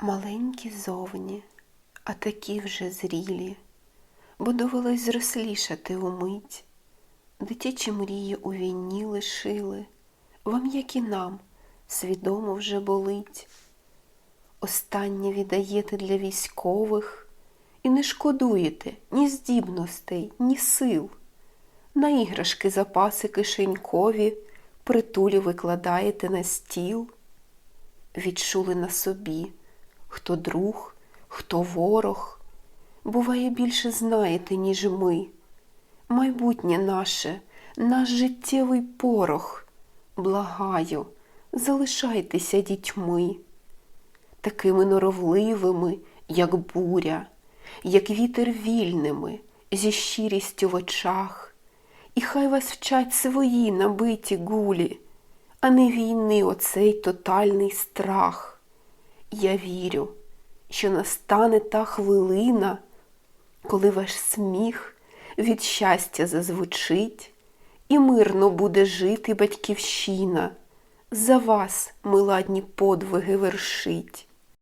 Маленькі зовні, а такі вже зрілі, бо довелось зрослішати умить. Дитячі мрії у війні лишили, вам, як і нам, свідомо вже болить. Останнє віддаєте для військових і не шкодуєте ні здібностей, ні сил. На іграшки запаси кишенькові притулі викладаєте на стіл. Відчули на собі, хто друг, хто ворог. Буває, більше знаєте, ніж ми. Майбутнє наше, наш життєвий порох. Благаю, залишайтеся дітьми, такими норовливими, як буря, як вітер вільними, зі щирістю в очах. І хай вас вчать свої набиті гулі, а не війни оцей тотальний страх. Я вірю, що настане та хвилина, коли ваш сміх від щастя зазвучить, і мирно буде жити батьківщина, за вас миладні подвиги вершить.